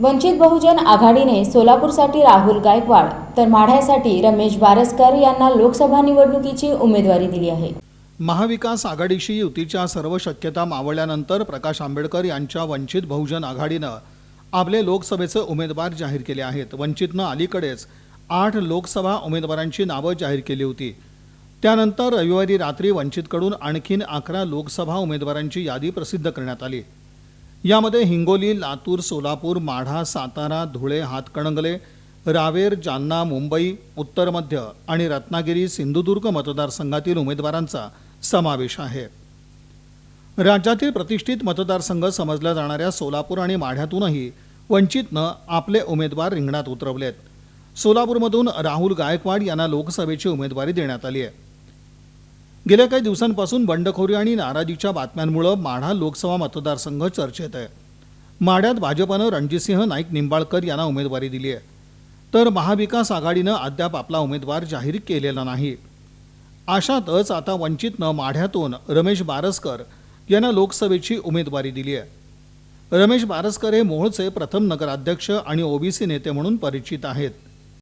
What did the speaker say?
वंचित बहुजन आघाडीने सोलापूरसाठी राहुल गायकवाड तर माढ्यासाठी रमेश बारसकर यांना लोकसभा निवडणुकीची उमेदवारी दिली आहे. महाविकास आघाडीशी युतीच्या सर्व शक्यता मावळल्यानंतर प्रकाश आंबेडकर यांच्या वंचित बहुजन आघाडीनं आपले लोकसभेचे उमेदवार जाहीर केले आहेत. वंचितनं अलीकडेच आठ लोकसभा उमेदवारांची नावं जाहीर केली होती. त्यानंतर रविवारी रात्री वंचितकडून आणखीन अकरा लोकसभा उमेदवारांची यादी प्रसिद्ध करण्यात आली. यामध्ये हिंगोली लातूर सोलापूर माढा सातारा धुळे हातकणंगले रावेर जालना मुंबई उत्तर मध्य आणि रत्नागिरी सिंधुदुर्ग मतदारसंघातील उमेदवारांचा समावेश आहे. राज्यातील प्रतिष्ठित मतदारसंघ समजल्या जाणाऱ्या सोलापूर आणि माढ्यातूनही वंचितनं आपले उमेदवार रिंगणात उतरवलेत. सोलापूरमधून राहुल गायकवाड यांना लोकसभेची उमेदवारी देण्यात आली आहे. गेल्या काही दिवसांपासून बंडखोरी आणि नाराजीच्या बातम्यांमुळं माढा लोकसभा मतदारसंघ चर्चेत आहे. माढ्यात भाजपनं रणजितसिंह नाईक निंबाळकर यांना उमेदवारी दिली आहे. तर महाविकास आघाडीनं अद्याप आपला उमेदवार जाहीर केलेला नाही. अशातच आता वंचितनं माढ्यातून रमेश बारसकर यांना लोकसभेची उमेदवारी दिली आहे. रमेश बारसकर हे मोहोळचे प्रथम नगराध्यक्ष आणि ओबीसी नेते म्हणून परिचित आहेत.